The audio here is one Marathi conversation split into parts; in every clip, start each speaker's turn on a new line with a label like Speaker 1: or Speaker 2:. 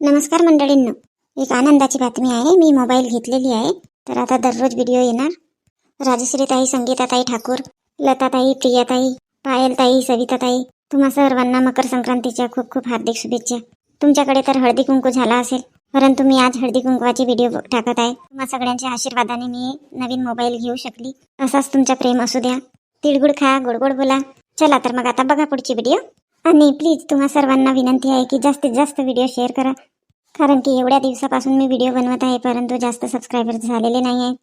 Speaker 1: नमस्कार मंडळींनो. एक आनंदाची बातमी आहे. मी मोबाईल घेतलेली आहे. तर आता दररोज व्हिडिओ येणार. राजश्रीताई संगीताताई ठाकूर लताताई प्रियाताई पायलताई सविताताई तुम्हा सर्वांना मकर संक्रांतीच्या खूप खूप हार्दिक शुभेच्छा. तुमच्याकडे तर हळदी कुंकू झाला असेल परंतु मी आज हळदी कुंकवाची व्हिडिओ टाकत आहे. तुम्हा सगळ्यांच्या आशीर्वादाने मी नवीन मोबाईल घेऊ शकली. असाच तुमचा प्रेम असू द्या. तिळगुळ खा गोड गोड बोला. चला तर मग आता बघा पुढची व्हिडिओ आणि प्लीज तुम्हा सर्वांना विनंती आहे की जास्तीत जास्त व्हिडिओ शेअर करा. कारण की एवढ्या दिवसापासून मी व्हिडिओ बनवत आहे परंतु जास्त सबस्क्रायबर्स झालेले नाही आहेत.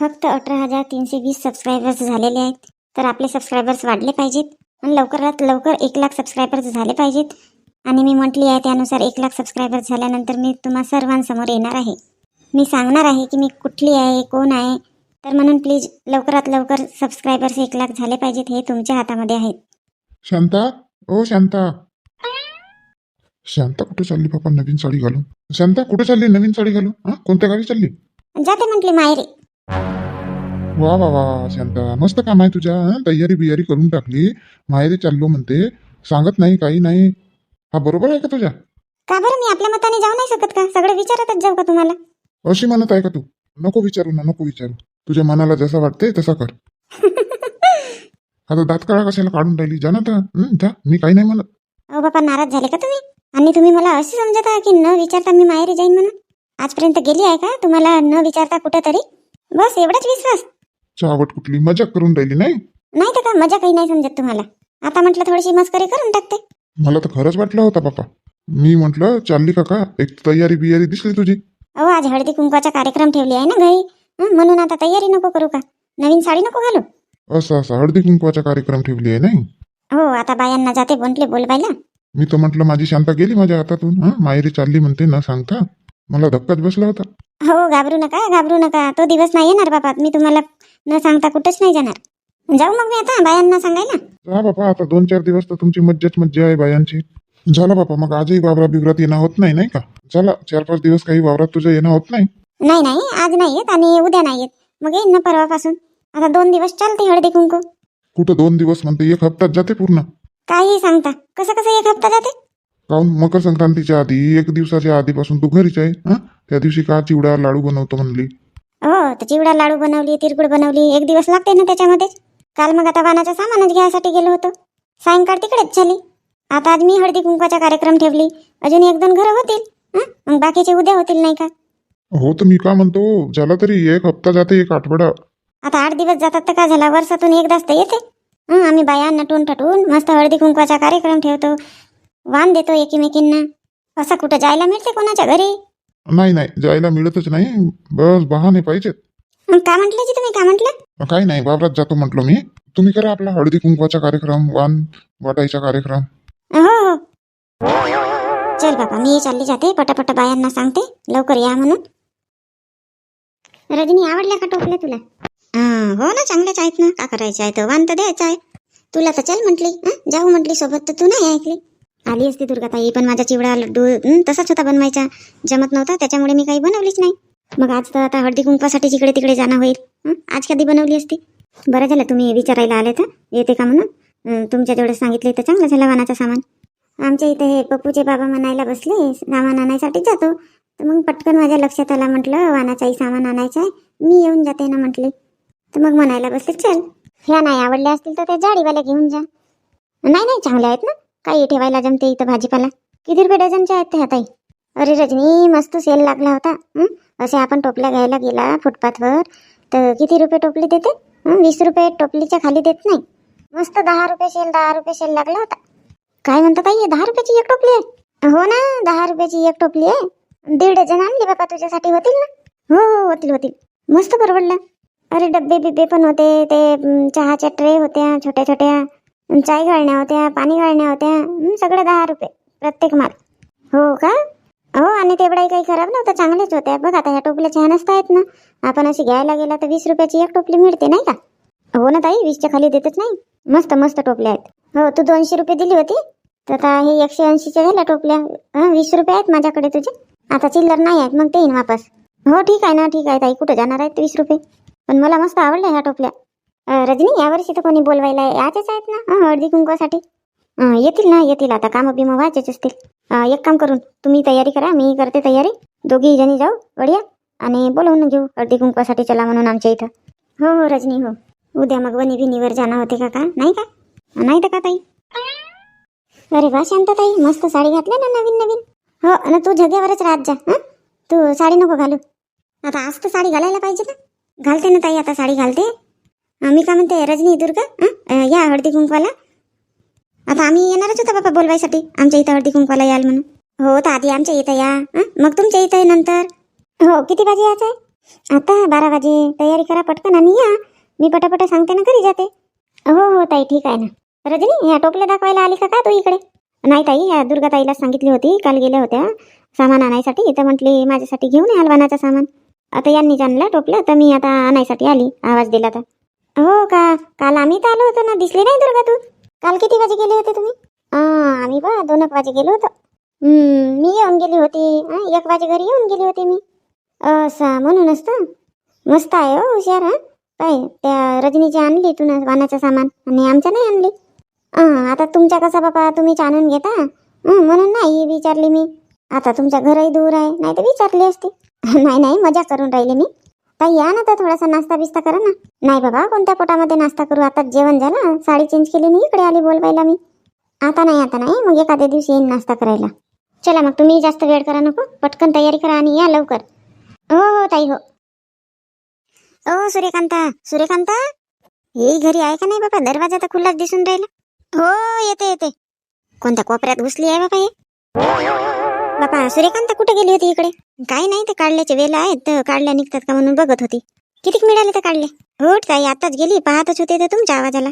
Speaker 1: फक्त अठरा हजार तीनशे वीस सबस्क्रायबर्स झालेले आहेत. तर आपले सबस्क्रायबर्स वाढले पाहिजेत आणि लवकरात लवकर एक लाख सबस्क्रायबर्स झाले पाहिजेत. आणि मी म्हटली आहे त्यानुसार एक लाख सबस्क्रायबर्स झाल्यानंतर मी तुम्हा सर्वांसमोर येणार आहे. मी सांगणार आहे की मी कुठली आहे कोण आहे. तर म्हणून प्लीज लवकरात लवकर सबस्क्रायबर्स एक लाख झाले पाहिजेत हे तुमच्या हातामध्ये आहेत.
Speaker 2: शांता? ओ शांता. शांता कुठे चालली बाबा? नवीन साडी घालून. शांता कुठे चालली नवीन साडी घालून? हा? कोणत्या गावी चालली?
Speaker 1: जाते म्हटली मायरे
Speaker 2: वा वा वा शांता. मस्त काम आहे तुझ्या हं? तयारी बियारी करून टाकली. माहेरी चाललो म्हणते. सांगत नाही काही नाही. हा बरोबर आहे का तुझ्या?
Speaker 1: का बरं? मी आपल्या मताने जाऊ नाही शकत का? सगळं विचारतच जाऊ का तुम्हाला?
Speaker 2: अशी म्हणत आहे का तू? नको विचारू ना नको विचारू. तुझ्या मनाला जसा वाटते तसा कर. आता दात काळा कशाला काढून राहिली? जा ना आता. हं, जा. मी काही नाही म्हणत.
Speaker 1: अहो बापा नाराज झाले का तुम्ही? आणि तुम्ही मला असे समजत की न विचारता मी माहेरी जाईन म्हणून? आजपर्यंत गेली आहे का? तुम्हाला न विचारता कुठं तरी बस एवढाच विश्वास.
Speaker 2: चावट कुठली? मजाक करून राहिली नाही?
Speaker 1: नाही तर का मजा काही नाही समजत तुम्हाला. आता म्हटलं थोडीशी मस्करी करून टाकते.
Speaker 2: मला तर खरंच वाटलं होता बापा. मी म्हटलं चालली का का एक तयारी बियारी दिसली तुझी.
Speaker 1: अहो आज हळदी कुंकवाचा कार्यक्रम ठेवली आहे ना घरी? हं, म्हणून आता तयारी नको करू का? नवीन साडी नको घालू?
Speaker 2: असा असा. हळदी कुंकवाचा कार्यक्रम ठेवली आहे नाही?
Speaker 1: हो आता बायांना जाते म्हटले बोलवायला.
Speaker 2: मी तर म्हटलं माझी शांता गेली माझ्या हातातून हा? माहेरी चालली म्हणते न सांगता. मला धक्काच बसला होता.
Speaker 1: हो घाबरू नका घाबरू नका. तो दिवस नाही येणार बाबा मी तुम्हाला न सांगता कुठंच नाही जाणार. जाऊ मग मी आता बायांना सांगायला.
Speaker 2: हा बापा आता दोन चार दिवस तर तुमची मज्जाच मज्जा आहे बायांची. झाला बापा मग आजही वावरा बिवरात येणं होत नाही नाही का? चला चार पाच दिवस काही वावरात तुझं येणं होत नाही?
Speaker 1: नाही नाही आज नाही येत आणि उद्या नाही येत. मग येईन ना परवापासून? आता दोन दिवस चालते हळदी कुंकू.
Speaker 2: कुठं दोन दिवस म्हणते एक हप्त्यात जाते पूर्ण.
Speaker 1: काही सांगता. कसं कसं एक हप्ता जाते?
Speaker 2: काहून? मकर संक्रांतीच्या आधी एक दिवसाच्या आधीपासून तू घरीच आहे हा? त्या दिवशी का चिवडा लाडू बनवतो म्हणली?
Speaker 1: हो तर चिवडा लाडू बनवली तिरकुड बनवली एक दिवस लागते ना त्याच्यामध्ये? काल मग आता वानाचं सामानच घ्यायसाठी गेलो होतो. सायंकाळ तिकडेच झाली. आता आज मी हळदी कुंकवाचा कार्यक्रम ठेवली. अजून एक दोन घरं होतील हं? मग बाकीचे उद्या होतील नाही का?
Speaker 2: हो तर मी का म्हणतो झाला तरी एक हप्ता जाते एक आठवडा.
Speaker 1: आता आठ दिवस जातात तर काय झाला? वर्षातून एकदाच तर येते. हं, आम्ही बाया नटून टटून मस्त हळदी कुंकवाचा कार्यक्रम ठेवतो. वाण देतो एकीमेकींना. असं कुठं जायला मिळते कोणाच्या घरी?
Speaker 2: नाही नाही जायला मिळतच नाही. बस बहाणे पाहिजेत
Speaker 1: मग का म्हटलं जी तुम्ही? का म्हटलं?
Speaker 2: काही नाही वावरात जातो म्हटलो मी. तुम्ही करा आपला हळदी कुंकवाचा कार्यक्रम वाण वाटायचा कार्यक्रम.
Speaker 1: हो हो. चल बाबा मी चालली जाते. पटापट बायांना सांगते. लवकर या म्हणून. रजनी आवडल्या का टोपल्या तुला? हा, हो ना चांगलेच आहेत ना. का करायचं आहे? तर वाण तर द्यायचं आहे. तुला तर चल म्हटली जाऊ म्हटली सोबत तर तू नाही ऐकली. आली असती दुर्गाताई पण माझा चिवडा लड्डू तसाच होता बनवायचा. जमत नव्हता त्याच्यामुळे मी काही बनवलीच नाही. मग आज तर आता हळदी कुंकवासाठी जिकडे तिकडे जाणं होईल. आज कधी बनवली असती? बरं झालं तुम्ही विचारायला आले तर येते का म्हणून? तुमच्या जेवढं सांगितले तर चांगलं झालं वानाचं सामान. आमच्या इथे हे पप्पूचे बाबा म्हणायला बसले सामान आणायसाठी जातो. तर मग पटकन माझ्या लक्षात आला म्हटलं वानाचाही सामान आणायचं आहे. मी येऊन जाते ना म्हटले. तर मग म्हणायला बसले चल. ह्या नाही आवडल्या असतील तर त्या जाडीवाल्या घेऊन जा. नाही नाही चांगल्या आहेत ना. काही ठेवायला जमते इथं भाजीपाला. किती रुपये डझनच्या आहेत त्या ताई अरे रजनी मस्त सेल लागला होता. असे आपण टोपल्या घ्यायला गेला फुटपाथवर. तर किती रुपये टोपली देते? वीस रुपये टोपलीच्या खाली देत नाही. मस्त दहा रुपये सेल दहा रुपये सेल लागला होता. काय म्हणता ताई दहा रुपयाची एक टोपली आहे? हो ना दहा रुपयाची एक टोपली आहे. दीड डझन आणली बाबा तुझ्यासाठी होतील ना? हो हो होतील होतील. मस्त परवडलं. अरे डब्बे बिब्बे पण होते ते चहाच्या ट्रे होत्या छोट्या छोट्या चाय गाळण्या होत्या पाणी गाळण्या होत्या सगळं दहा रुपये प्रत्येक माल. हो का? हो आणि तेवढाही काही खराब नव्हतं चांगलेच होत्या. बघ आता ह्या टोपल्या छान असतायत आहेत ना. आपण अशी घ्यायला गेला तर वीस रुपयाची एक टोपली मिळते नाही का? हो ना ताई वीसच्या खाली देतच नाही. मस्त मस्त टोपल्या आहेत. हो तू दोनशे रुपये दिली होती. तर आता हे एकशे ऐंशीच्या झाल्या टोपल्या. हं, वीस रुपये आहेत माझ्याकडे तुझे. आता चिल्लर नाही आहेत मग ते येईन वापस. हो ठीक आहे ना ठीक आहे ताई. कुठं जाणार आहेत वीस रुपये? पण मला मस्त आवडल्या ह्या टोपल्या. रजनी यावर्षी तर कोणी बोलवायला याचेच आहेत ना? हळदी कुंकवासाठी. येतील ना येतील आता. कामं बिमं व्हायचेच असतील. एक काम करून तुम्ही तयारी करा मी करते तयारी. दोघी जणी जाऊ वडिया आणि बोलवून घेऊ हळदी कुंकवासाठी चला म्हणून आमच्या इथं. हो हो रजनी हो. उद्या मग वनी बिनीवर जाणार होते का का? नाही का? नाही तर का ताई? अरे वा शांतताई मस्त साडी घातल्या ना नवीन नवीन. हो ना तू जग्यावरच राहत जा तू साडी नको घालू. आता आज तर साडी घालायला पाहिजे ना. घालते ना ताई आता साडी घालते. मी का म्हणते रजनी दुर्गा या हळदी कुंकवाला. आता आम्ही येणारच होता बाबा बोलवायसाठी. आमच्या इथं हळदी कुंकवाला याल म्हणून. हो तर आधी आमच्या इथं या. मग तुमच्या इथं आहे नंतर. हो किती वाजे यायचं आहे आता बारा वाजे. तयारी करा पटकन आणि या. मी पटापट सांगते ना घरी जाते. हो हो ताई ठीक आहे ना. रजनी या टोपल्या दाखवायला आली का? काय तू इकडे? नाही ताई या दुर्गा ताईला सांगितली होती. काल गेल्या होत्या सामान आणायसाठी. इथं म्हटली माझ्यासाठी घेऊन या हलवानाचं सामान. आता यांनीच आणलं टोपलं तर मी आता आणायसाठी आली आवाज दिला तर. हो का? काल आम्ही तर आलो होतो ना. दिसली नाही दुर्गा तू? काल किती वाजे गेले होते तुम्ही? आम्ही बा दोन एक वाजे गेलो होतो. मी येऊन गेली होती. एक वाजे घरी येऊन गेली होती मी. असं म्हणूनच तर. मस्त आहे हो हुशार हा. पाय त्या रजनीची आणली तू ना वानाचं सामान. आणि आमच्या नाही आणली. आता तुमच्या कसा बाबा तुम्हीच आणून घेता? म्हणून नाही विचारली मी. आता तुमच्या घरही दूर आहे नाही तर विचारली असती. नाही नाही मजा करून राहिले मी. ताई या ना तर थोडासा नाश्ता बिस्ता करा ना. नाही बाबा कोणत्या पोटामध्ये नाश्ता करू? आता जेवण झालं साडी चेंज केली नाही इकडे आली बोलवायला मी. आता नाही आता नाही मग एखाद्या दिवशी येईन नाश्ता करायला. चला मग तुम्ही जास्त वेळ करा नको. पटकन तयारी करा आणि या लवकर. हो हो ताई हो. ओ सूर्यकांता सूर्यकांता? हे घरी आहे का नाही बाबा? दरवाजा तर खुल्लाच दिसून राहिला. हो येते येते. कोणत्या कोपऱ्यात घुसली आहे बाबा हे? बापा सूर्यकांत कुठे गेली होती इकडे? काही नाही ते काढल्याचे वेळ आहेत तर काढल्या निघतात का म्हणून बघत होती. कितीक मिळाले तर काढले? हो ताई आताच गेली पाहतच होते तर तुमच्या आवाजाला.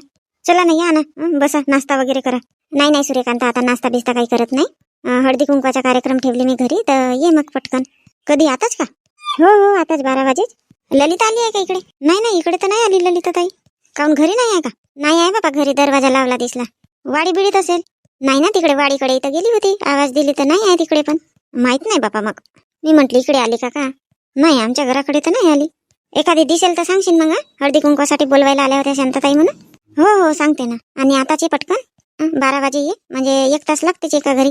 Speaker 1: चला ना या ना हं, बसा नाश्ता वगैरे करा. नाही नाही सूर्यकांत आता नाश्ता बिस्ता काही करत नाही. अं, हळदी कुंकवाचा कार्यक्रम ठेवले मी घरी तर ये मग पटकन. कधी आताच का? हो हो आताच बारा वाजेच. ललिता आली आहे का इकडे? नाही नाही इकडे तर नाही आली ललिता ताई काऊन घरी नाही आहे का? नाही आहे बाबा घरी दरवाजा लावला दिसला. वाडी बिडीत असेल. नाही ना तिकडे वाडीकडे इथं गेली होती. आवाज दिली तर नाही आहे तिकडे पण. माहीत नाही बापा मग. मी म्हटली इकडे आली का का? नाही आमच्या घराकडे तर नाही आली. एखादी दिसेल तर सांगशील मग हळदी कुंकवासाठी बोलवायला आल्या होत्या शांतताई म्हणून. हो हो सांगते ना. आणि आताचे पटकन? बारा वाजे ये. म्हणजे एक तास लागतेच एका घरी.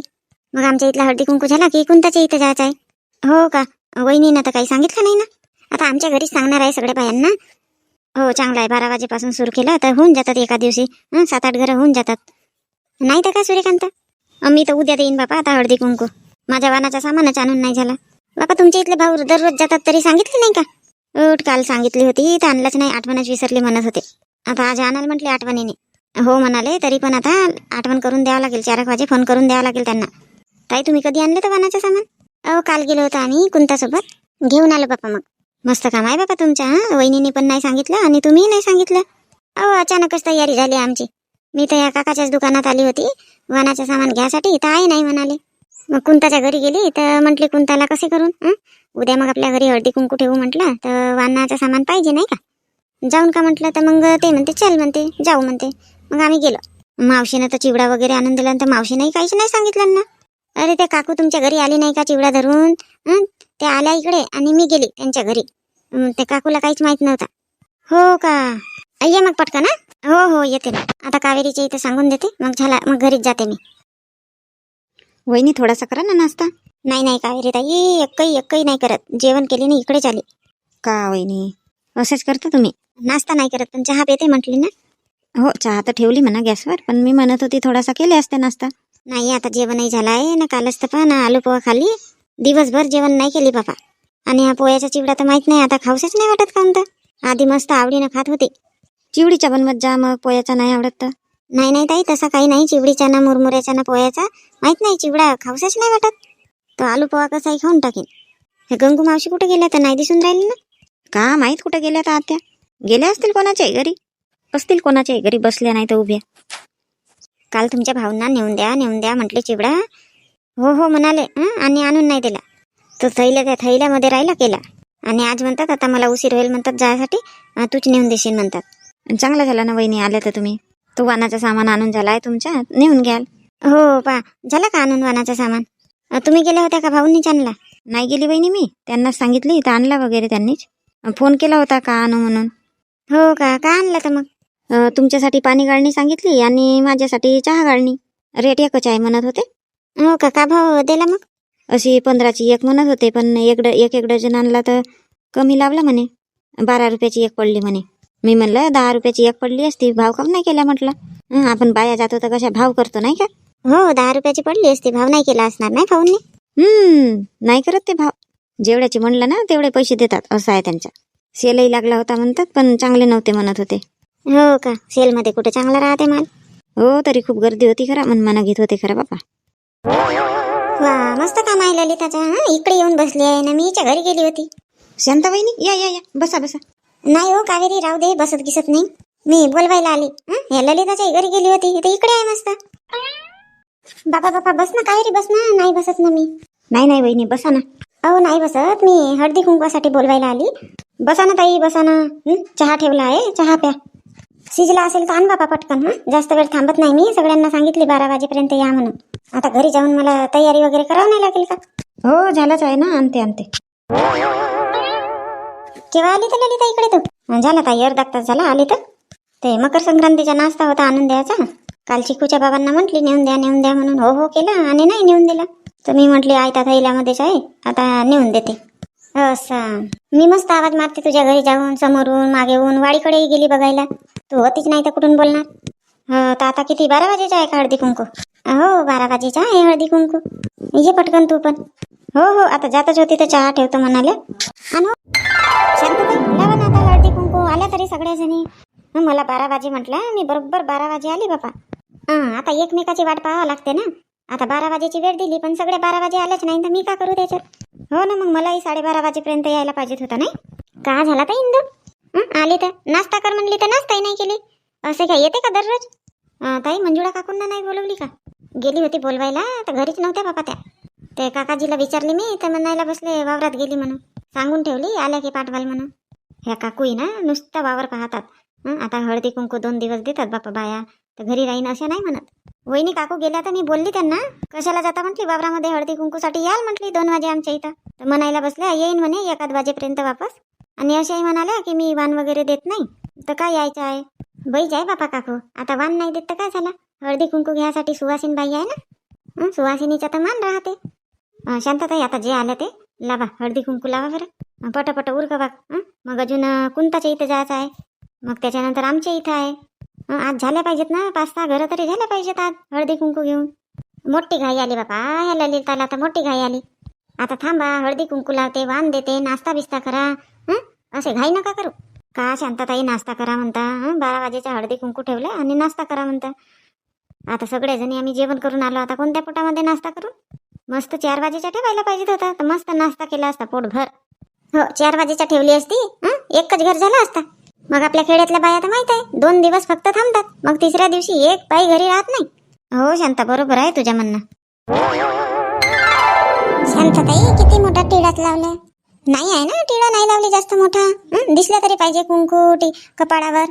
Speaker 1: मग आमच्या इथला हळदी कुंकू झाला की कोणताच्या इथं जायचं आहे. हो का? वहिनीनं तर काही सांगितलं नाही ना. आता आमच्या घरीच सांगणार आहे सगळ्या बायांना. हो चांगलं आहे. बारा वाजेपासून सुरू केलं तर होऊन जातात एका दिवशी. सात आठ घरं होऊन जातात. नाही तर का सूर्यकांत? मी तर उद्या देईन बापा आता हळदी कुंकू. माझ्या वानाचा सामानच आणून नाही झाला. बापा तुमच्या इथले भाऊ दररोज जातात तरी सांगितले नाही का? उठ काल सांगितली होती तर आणलंच नाही आठवणच विसरली म्हणत होते. आता आज आणाल म्हटले आठवणीने. हो म्हणाले तरी पण आता आठवण करून द्यावं लागेल चार एक वाजे फोन करून द्यावं लागेल त्यांना. ताई तुम्ही कधी आणलं तर वानाचं सामान? अहो काल गेलो होतो आम्ही कुंतासोबत. घेऊन आलो बापा मग. मस्त काम आहे बापा तुमच्या हा? वहिनीने पण नाही सांगितलं आणि तुम्हीही नाही सांगितलं. अहो अचानकच तयारी झाली आमची. मी तर या काकाच्याच दुकानात आली होती. वाहनाचं सामान घ्यासाठी. तर आई नाही म्हणाले. मग कुंताच्या घरी गेली. तर म्हटली कुंताला कसे करून? उद्या मग आपल्या घरी हळदी कुंकू ठेवू म्हटलं. तर वानाचं सामान पाहिजे नाही का? जाऊन का म्हटलं? तर मग ते म्हणते चल म्हणते जाऊ म्हणते. मग आम्ही गेलो. मावशीनं तर चिवडा वगैरे आणून दिला तर मावशीनंही काहीच नाही सांगितलं ना. अरे ते काकू तुमच्या घरी आली नाही का चिवडा धरून? ते आल्या इकडे आणि मी गेली त्यांच्या घरी. ते काकूला काहीच माहीत नव्हता. हो का? ये मग पटकन ना हो हो येते ना. आता कावेरीच्या इथे सांगून देते. मग झाला मग घरीच जाते मी. वहिनी थोडासा करा ना नाश्ता. नाही नाही कावेरी ताई. एकही एकही नाही करत. जेवण केले नाही इकडेच आले. का वहिनी? असंच करता तुम्ही? नाश्ता नाही करत पण चहा पेते म्हटली ना. हो चहा तर ठेवली म्हणा गॅसवर पण मी म्हणत होती थोडासा केले असते नाश्ता. नाही आता जेवणही झालं आहे ना कालच तर ना आलू पोहा खाली दिवसभर जेवण नाही केली बाबा आणि हा पोह्याचा चिवडा तर माहीत नाही आता खाऊसच नाही वाटत काऊन तर. आधी मस्त आवडीनं खात होते. चिवडीच्या बनवत जा मग पोह्याचा नाही आवडत तर. नाही नाही ताई तसा काही नाही. चिवडीचा ना मुरमुऱ्याचा ना पोह्याचा. माहीत नाही चिवडा खाऊसच नाही वाटत. तो आलू पोहा कसाही खाऊन टाकेन. हे गंगू मावशी कुठे गेल्या तर नाही दिसून राहिले ना? का माहीत कुठे गेल्या तर आत्या? गेल्या असतील कोणाच्या घरी? असतील कोणाच्या घरी बसल्या नाही तर उभ्या. काल तुमच्या भाऊंना नेऊन द्या नेऊन द्या म्हटले चिवडा. हो हो म्हणाले आणि आणून नाही दिला. तो थैल्या त्या थैल्यामध्ये राहिला केला. आणि आज म्हणतात आता मला उशीर होईल म्हणतात जायसाठी. तूच नेऊन देशील म्हणतात. चांगलं झालं ना वहिनी आल्या तर तुम्ही. तो वानाचं सामान आणून झालाय तुमच्या नेऊन घ्याल. हो पा. झाला का आणून वानाचं सामान? अं, तुम्ही गेल्या होत्या का भाऊंनीच आणला नाही गेली वहिनी मी. त्यांना सांगितली तर आणला वगैरे त्यांनीच. फोन केला होता का आणू म्हणून. हो का? का आणला तर मग? अं, तुमच्यासाठी पाणी गाळणी सांगितली आणि माझ्यासाठी चहा गाळणी. रेट एकच आहे म्हणत होते. हो का? का भाव दिला मग. अशी पंधराची एक म्हणत होते पण एक ड एक एक डझन आणला तर कमी लावला म्हणे. बारा रुपयाची एक पडली म्हणे. मी म्हणलं दहा रुपयाची एक पडली असती भाव कम नाही केला म्हटलं. आपण बाया जातो तर कशा भाव करतो नाही का? हो दहा रुपयाची पडली असती भाव नाही केला असणार नाही भाऊंनी? हम्म नाही करत ते भाव. जेवढ्याचे म्हणलं ना तेवढे पैसे देतात असं आहे त्यांच्या सेलही लागला होता म्हणतात पण चांगले नव्हते म्हणत होते. हो का? सेलमध्ये कुठे चांगला राहते माल? हो तरी खूप गर्दी होती खरा मनमाना घेत होते खरा बापा. वा मस्त काम आहे ललिताचा हा? इकडे येऊन बसली आहे ना मी हिच्या घरी गेली होती. शांताबाईनी? या या या. बसा बसा. नाही हो कावेरी राहू दे बसत गिसत नाही. मी बोलवायला आली. हं? या ललिताच्या घरी गेली होती. इथे इकडे आहे मस्त. बाबा बाबा बस ना कावेरी बस ना. नाही बसत ना मी. नाही नाही वहिनी बसा ना. अहो नाही बसत. मी हळदी कुंकवासाठी बोलवायला आली. बसा ना ताई बसा ना? चहा ठेवला आहे. चहा प्या. शिजला असेल तर आण बाबा पटकन हा? जास्त वेळ थांबत नाही मी. सगळ्यांना सांगितले बारा वाजेपर्यंत या म्हणून. आता घरी जाऊन मला तयारी वगैरे करावं नाही लागेल का? हो झालंच आहे ना. आणते आणते. केव्हा आली तर ललिता इकडे तू? झाला ताई अर्धा तास झाला आली तर. ते मकर संक्रांतीचा नाश्ता होता आणून द्यायचा. काल चिकूच्या बाबांना म्हटली नेऊन द्या नेऊन द्या म्हणून हो हो केलं आणि नाही नेऊन दिला. तर मी म्हटली आयता थैल्यामध्येच आहे आता नेऊन देते. असं. मी मस्त आवाज मारते तुझ्या घरी जाऊन समोरून मागेहून वाडीकडेही गेली बघायला. तू होतीच नाही तर कुठून बोलणार? हो तर आता किती? बारा वाजेचा आहे का हळदी कुंकू हो बारा वाजेचा आहे हळदी कुंकू. ये पटकन तू पण. हो हो आता जातच होती तर चहा ठेवतो म्हणाले. लावा हो, ना आता हळदी कुंकू. आल्या तरी सगळ्या जणी मला बारा वाजे म्हटलं. मी बरोबर बारा वाजे आली बापा. हां आता एकमेकाची वाट पाहावं लागते ना. आता बारा वाजेची वेळ दिली पण सगळे बारा वाजे आलेच नाही तर मी का करू त्याच्यात? हो ना मग मलाही साडेबारा वाजेपर्यंत यायला पाहिजेत होता नाही? का झाला तर इंदू? आली तर. नाश्ता कर म्हणली तर नाश्ताही नाही केली. असे काय येते का दररोज? ताई मंजुळा काकूंना नाही बोलवली का? गेली होती बोलवायला तर घरीच नव्हत्या बापा त्या. ते काकाजीला विचारली मी तर म्हणायला बसले वावरात गेली म्हणून. सांगून ठेवली आल्या की पाठवाल म्हणून. ह्या काकूई ना नुसतं वावर पाहतात. आता हळदी कुंकू दोन दिवस देतात बापा बाया तर घरी राहीन अशा नाही म्हणत. वहिनी काकू गेल्या तर मी बोलली त्यांना. कशाला जाता म्हटली वावरामध्ये हळदी कुंकूसाठी याल म्हटली दोन वाजे आमच्या इथं. तर म्हणायला बसल्या येईन म्हणे एखाद वाजेपर्यंत वापस. आणि अशाही म्हणाल्या की मी वाण वगैरे देत नाही तर काय यायचं आहे? बाई आहे बापा काकू आता वाण नाही देत तर काय झालं? हळदी कुंकू घ्यायसाठी सुवासीन बाई आहे ना? सुवासिनीचा तर मान राहते. शांतताई आता जे आलं ते लावा हळदी कुंकू लावा बरं. पटापट उरका बाग मग अजून कुंताच्या इथं जायचं आहे. मग त्याच्यानंतर आमच्या इथं आहे. आज झाल्या पाहिजेत ना पाच सहा घरं तरी झाल्या पाहिजेत आज हळदी कुंकू घेऊन. मोठी घाई आली बापा ह्या ललिताला तर मोठी घाई आली. आता थांबा हळदी कुंकू लावते वाण देते नाश्ता बिस्ता करा. हं? असे घाई नका करू. का शांतताई नाश्ता करा म्हणता. बारा वाजेचा हळदी कुंकू ठेवलं आणि नाश्ता करा म्हणता. आता सगळेजणी आम्ही जेवण करून आलो. आता कोणत्या पोटामध्ये नाश्ता करू? मस्त चार वाजेच्या ठेवायला पाहिजे होता. तर मस्त नाश्ता केला असता पोटभर. हो चार वाजेच्या ठेवली असती एकच घर झाला असता. मग आपल्या खेड्यातल्या बाया तर माहीत आहे दोन दिवस फक्त थांबतात. मग तिसऱ्या दिवशी एक बाई घरी राहत नाही. हो शांता बरोबर आहे तुझ्या म्हणणं. शांतताई किती मोठा टिळाच लावलं. नाही आहे ना टिळा नाही लावली जास्त मोठा. दिसला तरी पाहिजे कुंकू टी कपाळावर.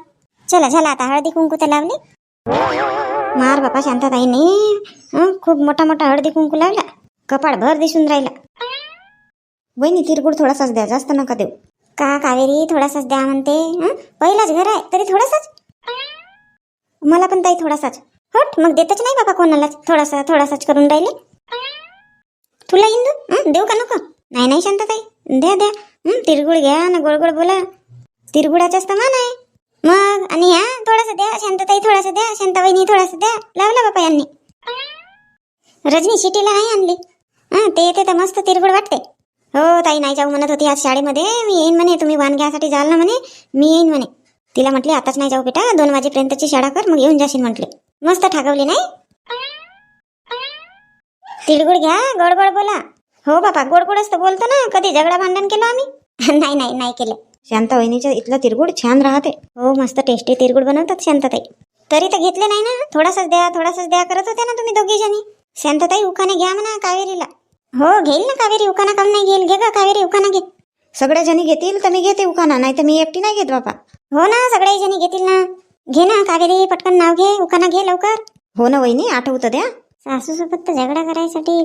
Speaker 1: चला झाला आता हळदी कुंकू तर लावली. मार बापा शांताताईने. हं, खूप मोठा मोठा हळदी कुंकू लावला. कपाळ भर दिसून राहिला. वहिनी तिरगुड थोडासाच द्या जास्त नका देऊ. का कावेरी थोडासाच द्या म्हणते. पहिलाच घर आहे तरी थोडासाच? मला पण ताई थोडासाच. हट मग देतच नाही बाबा कोणालाच. थोडासा थोडासाच करून राहिले. तुला इंदू? देऊ का नको? नाही नाही शांतताई. द्या द्या. तिरगुळ घ्या ना गोळगोळ बोला. तिरगुळाचाच तर मान आहे. मग आणि ह्या थोडंसं द्या शांतताई थोडस द्या शांताबाईनी थोडस द्या. लावला बापा यांनी. रजनी शिटीला नाही आणली. हा ते येते तर मस्त तिरगुड वाटते. हो ताई नाही जाऊ म्हणत होती आज शाळेमध्ये. मी येईन म्हणे तुम्ही वाण घ्यासाठी जाल ना म्हणे. मी येईन म्हणे. तिला म्हटले आताच नाही जाऊ बेटा दोन वाजेपर्यंतची शाळा कर मग येऊन जाशील म्हटले. मस्त ठाकवली नाही? तिळगुळ घ्या गोड गोड बोला. हो बापा गोड गोडच तर बोलतो ना. कधी झगडा भांडण केलं आम्ही? नाही नाही नाही केलं. शांता वहिनीच्या इथलं तिरगुड छान राहते. हो मस्त टेस्टी तिरगुड बनवतात शांतताई. तरी तर घेतले नाही ना? थोडासाच द्या थोडासाच द्या करत होते ना तुम्ही दोघी जणी. शांतताई उखाने घ्या म्हणा कावेरीला. हो घेईल ना कावेरी उखाना काऊन नाही घेईल. घे का कावेरी उखाना घे. सगळ्या जणी घेतील तर मी घेते उखाना नाही तर मी एकटी नाही घेत बापा. हो ना सगळ्या जणी घेतील ना. घे ना कावेरी पटकन नाव घे उखाना घे लवकर. हो ना वहिनी आठवतं द्या. सासू सोबत तर झगडा करायसाठी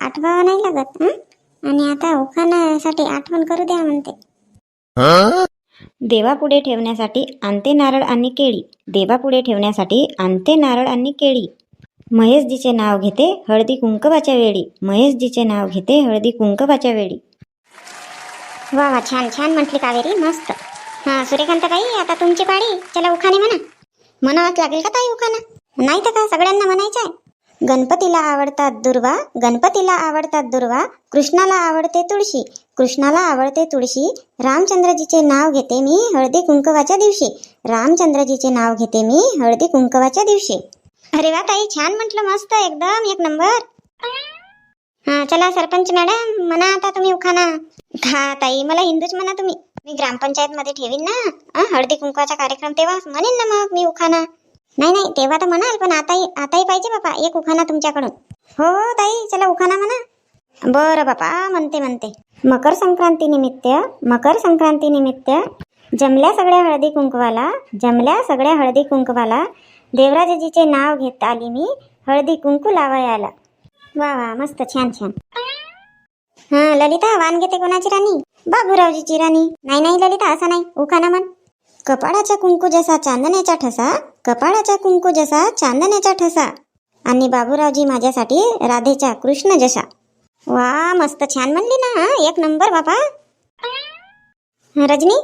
Speaker 1: आठवावं नाही लागत? आणि आता उखाणासाठी आठवण करू द्या म्हणते. देवापुढे ठेवण्यासाठी आणते नारळ आणि केळी. देवापुढे ठेवण्यासाठी आणते नारळ आणि केळी. महेशजीचे नाव घेते हळदी कुंकवाच्या वेळी. महेशजीचे नाव घेते हळदी कुंकवाच्या वेळी. वा वा छान छान म्हटली कावेरी मस्त. हा सूर्यकांत ताई आता तुमची पाळी. चला उखाणे म्हणा. म्हणावंच लागेल का ताई उखाणा? नाही तर का? सगळ्यांना म्हणायचं आहे. गणपतीला आवडतात दुर्वा गणपतीला आवडतात दुर्वा कृष्णाला आवडते तुळशी कृष्णाला आवडते तुळशी. रामचंद्रजीचे नाव घेते मी हळदी कुंकवाच्या दिवशी. रामचंद्रजीचे नाव घेते मी हळदी कुंकवाच्या दिवशी. अरे वा ताई छान म्हटलं मस्त एकदम एक नंबर. हा चला सरपंच मॅडम म्हणा आता तुम्ही उखाना हा ताई मला हिंदूच म्हणा तुम्ही. मी ग्रामपंचायत मध्ये ठेवीन ना. हळदी कुंकवाचा कार्यक्रम तेव्हा म्हणेन ना मग मी उखाना नाही नाही तेव्हा तर म्हणाल पण आताही आताही पाहिजे बापा एक उखाना तुमच्याकडून. हो हो ताई चला उखाना म्हणा. बरं बापा म्हणते म्हणते. मकर संक्रांती निमित्त मकर संक्रांती निमित्त जमल्या सगळ्या हळदी कुंकवाला जमल्या सगळ्या हळदी कुंकवाला देवराजजीचे नाव घेत आली मी हळदी कुंकू लावायला. वा वा मस्त छान छान. हा ललिता वाण घेते कोणाची राणी? बाबूरावजीची राणी. नाही नाही ललिता असा नाही. उखाना म्हण. कपाळाचा कुंकू जसा चांदण्याचा ठसा कपाळाचा कुंकू जसा चांदण्याचा ठसा. आणि बाबूरावजी माझ्यासाठी राधेचा कृष्ण जसा वा मस्त छान म्हणली ना एक नंबर बापा. रजनी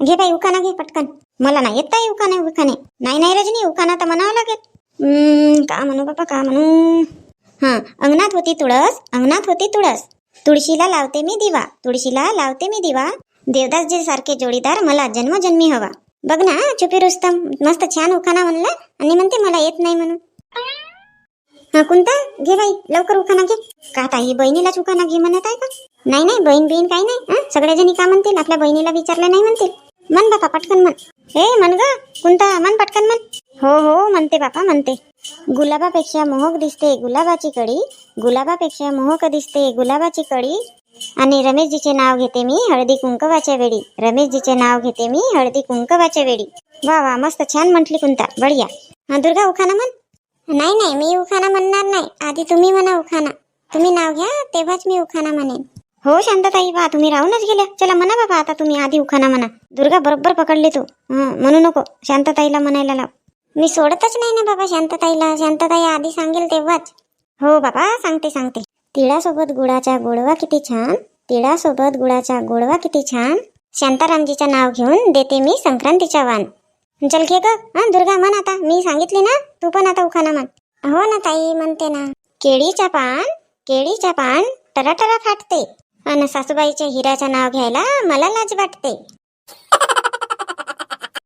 Speaker 1: घे बाई उखाना घे पटकन. मला नाही येत ताई उखाने उखाने. नाही नाही रजनी उखाना तर म्हणावं लागेल. का म्हणू बापा का म्हणू? हा अंगणात होती तुळस अंगणात होती तुळस. तुळशीला लावते मी दिवा तुळशीला लावते मी दिवा. देवदासजी सारखे जोडीदार मला जन्मजन्मी हवा. बघ ना छुपी रुस्तम मस्त छान उखाना म्हणला आणि म्हणते मला येत नाही म्हणून. हा कोणता घे बाई लवकर उखाना घे. का ताई बहिणीलाच उखाना घे म्हणत आहे का? नाही नाही बहीण बहीण काही नाही सगळेजणी का म्हणतील? आपल्या बहिणीला विचारलं नाही म्हणतील? म्हण बापा पटकन म्हण. हे म्हण ग कोणता मन पटकन म्हण. हो हो म्हणते बापा म्हणते. गुलाबापेक्षा मोहक दिसते गुलाबाची कडी गुलाबापेक्षा मोहक दिसते गुलाबाची कडी आणि रमेशजीचे नाव घेते मी हळदी कुंकवाच्या वेळी. रमेशजीचे नाव घेते मी हळदी कुंकवाच्या वेळी. वा वा मस्त छान म्हटली कुंता. बढिया. हा दुर्गा उखाना म्हण? नाही नाही मी उखाना म्हणणार नाही. आधी तुम्ही म्हणा उखाना. तुम्ही नाव घ्या तेव्हाच मी उखाना म्हणेन. हो शांतताई बा तुम्ही राहूनच गेल्या. चला म्हणा बाबा आता तुम्ही आधी उखाना म्हणा. दुर्गा बरोबर पकडली तू. म्हणू नको. शांतताईला म्हणायला लाव. मी सोडतच नाही ना बाबा शांतताईला. शांतताई आधी सांगेल तेव्हाच. हो बाबा सांगते सांगते. तिळासोबत गुळाचा गोडवा किती छान? तिळासोबत गुळाचा गोडवा किती छान? शांतारामजीचं नाव घेऊन देते मी संक्रांतीचा वाण. चल घे ग दुर्गा म्हण आता. मी सांगितली ना? तू पण आता उखाना म्हण. हो ना ताई म्हणते ना. केळीचा पान केळीचा पान टरा टरा फाटते. अन सासूबाईच्या हिराचं नाव घ्यायला मला लाज वाटते.